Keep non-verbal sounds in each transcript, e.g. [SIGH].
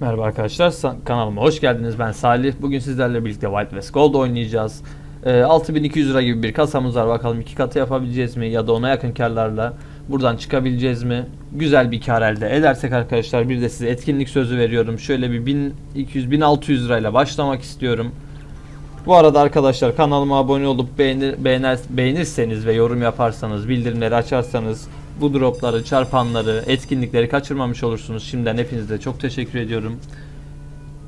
Merhaba arkadaşlar, kanalıma hoş geldiniz. Ben Salih. Bugün sizlerle birlikte Wild West Gold oynayacağız. Ee, 6200 lira gibi bir kasamız var. Bakalım iki katı yapabileceğiz mi ya da ona yakın karlarla buradan çıkabileceğiz mi? Güzel bir kar elde edersek arkadaşlar bir de size etkinlik sözü veriyorum. Şöyle bir 1200-1600 lirayla başlamak istiyorum. Bu arada arkadaşlar kanalıma abone olup beğenir, beğener, beğenirseniz ve yorum yaparsanız, bildirimleri açarsanız bu dropları, çarpanları, etkinlikleri kaçırmamış olursunuz. Şimdiden hepinize çok teşekkür ediyorum.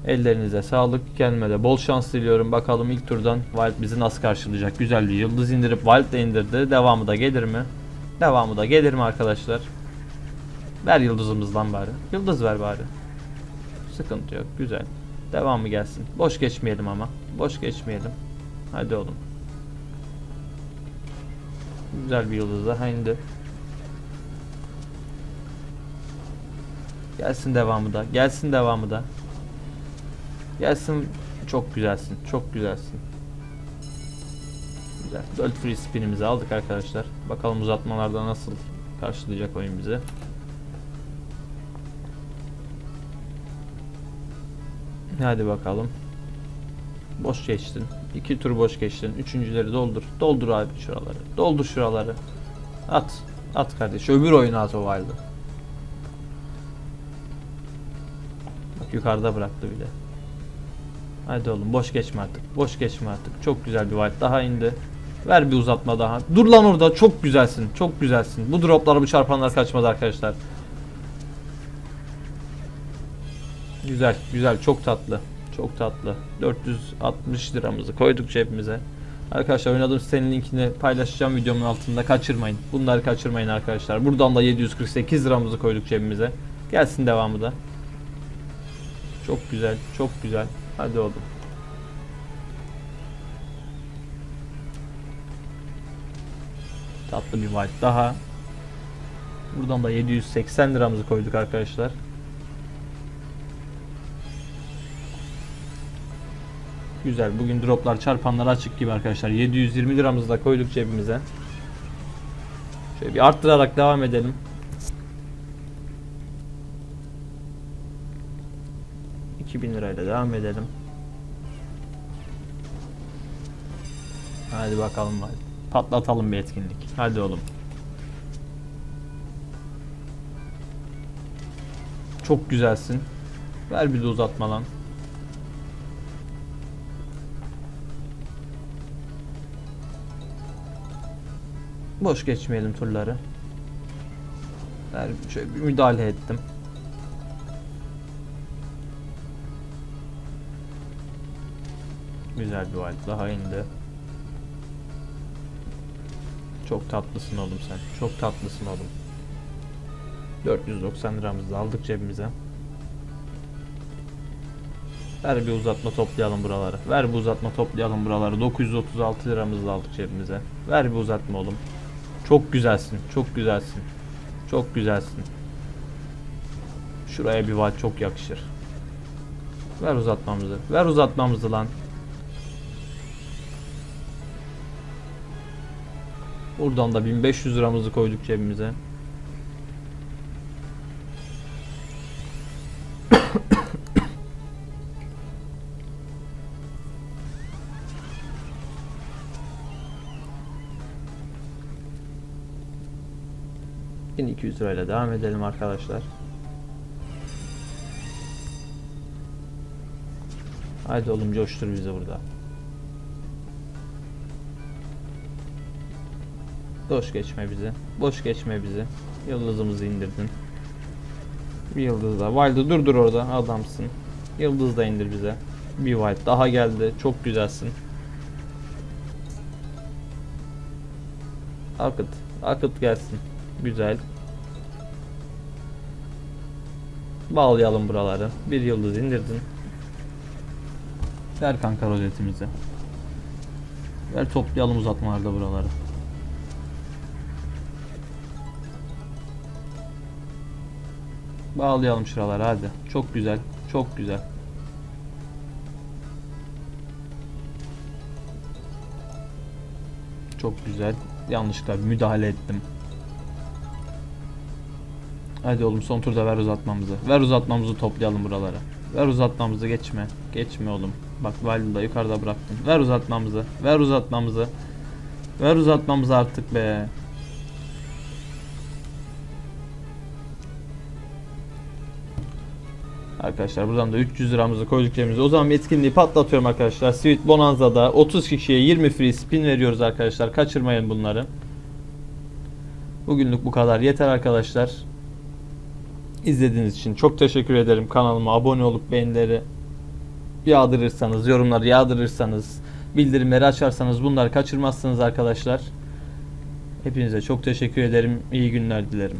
Ellerinize sağlık. Gelmede bol şans diliyorum. Bakalım ilk turdan Wild bizi nasıl karşılayacak. Güzel bir yıldız indirip Wild de indirdi. Devamı da gelir mi? Devamı da gelir mi arkadaşlar? Ver yıldızımızdan bari. Yıldız ver bari. Sıkıntı yok. Güzel. Devamı gelsin. Boş geçmeyelim ama. Boş geçmeyelim. Hadi oğlum. Güzel bir yıldız daha indi. Gelsin devamı da. Gelsin devamı da. Gelsin. Çok güzelsin. Çok güzelsin. Güzel. 4 free spinimizi aldık arkadaşlar. Bakalım uzatmalarda nasıl karşılayacak oyun bize. Hadi bakalım. Boş geçtin. İki tur boş geçtin. Üçüncüleri doldur. Doldur abi şuraları. Doldur şuraları. At. At kardeş. Öbür oyunu at o Wild'ı. Yukarıda bıraktı bile. Hadi oğlum boş geçme artık. Boş geçme artık. Çok güzel bir wild daha indi. Ver bir uzatma daha. Dur lan orada. Çok güzelsin. Çok güzelsin. Bu droplar bu çarpanlar kaçmadı arkadaşlar. Güzel, güzel, çok tatlı. Çok tatlı. 460 liramızı koyduk cebimize. Arkadaşlar oynadığım sitenin linkini paylaşacağım videomun altında. Kaçırmayın. Bunları kaçırmayın arkadaşlar. Buradan da 748 liramızı koyduk cebimize. Gelsin devamı da. Çok güzel, çok güzel. Hadi oğlum. Tatlı bir vibe daha. Buradan da 780 liramızı koyduk arkadaşlar. Güzel. Bugün droplar çarpanlar açık gibi arkadaşlar. 720 liramızı da koyduk cebimize. Şöyle bir arttırarak devam edelim. Bin lirayla devam edelim. Hadi bakalım hadi. Patlatalım bir etkinlik. Hadi oğlum. Çok güzelsin. Ver bir de uzatma lan. Boş geçmeyelim turları. Ver şöyle bir müdahale ettim. Güzel bir wild daha indi. Çok tatlısın oğlum sen. Çok tatlısın oğlum. 490 liramızı aldık cebimize. Ver bir uzatma toplayalım buraları. Ver bir uzatma toplayalım buraları. 936 liramızı aldık cebimize. Ver bir uzatma oğlum. Çok güzelsin. Çok güzelsin. Çok güzelsin. Şuraya bir val çok yakışır. Ver uzatmamızı. Ver uzatmamızı lan. Buradan da 1500 liramızı koyduk cebimize. [COUGHS] Yine 200 lirayla devam edelim arkadaşlar. Haydi oğlum coştur bizi burada. Boş geçme bizi. Boş geçme bizi. Yıldızımızı indirdin. Bir yıldız daha. Wild'ı durdur orada adamsın. Yıldız da indir bize. Bir wild daha geldi. Çok güzelsin. Akıt. Akıt gelsin. Güzel. Bağlayalım buraları. Bir yıldız indirdin. Ver kanka rozetimizi. Ver toplayalım uzatmalarda buraları. Bağlayalım şuraları hadi. Çok güzel. Çok güzel. Çok güzel. Yanlışlıkla müdahale ettim. Hadi oğlum son turda ver uzatmamızı. Ver uzatmamızı toplayalım buralara. Ver uzatmamızı geçme. Geçme oğlum. Bak Valid'i da yukarıda bıraktım. Ver uzatmamızı. Ver uzatmamızı. Ver uzatmamızı artık be. Arkadaşlar buradan da 300 liramızı koyduk cebimize. O zaman etkinliği patlatıyorum arkadaşlar. Sweet Bonanza'da 30 kişiye 20 free spin veriyoruz arkadaşlar. Kaçırmayın bunları. Bugünlük bu kadar. Yeter arkadaşlar. İzlediğiniz için çok teşekkür ederim. Kanalıma abone olup beğenileri yağdırırsanız, yorumları yağdırırsanız, bildirimleri açarsanız bunları kaçırmazsınız arkadaşlar. Hepinize çok teşekkür ederim. İyi günler dilerim.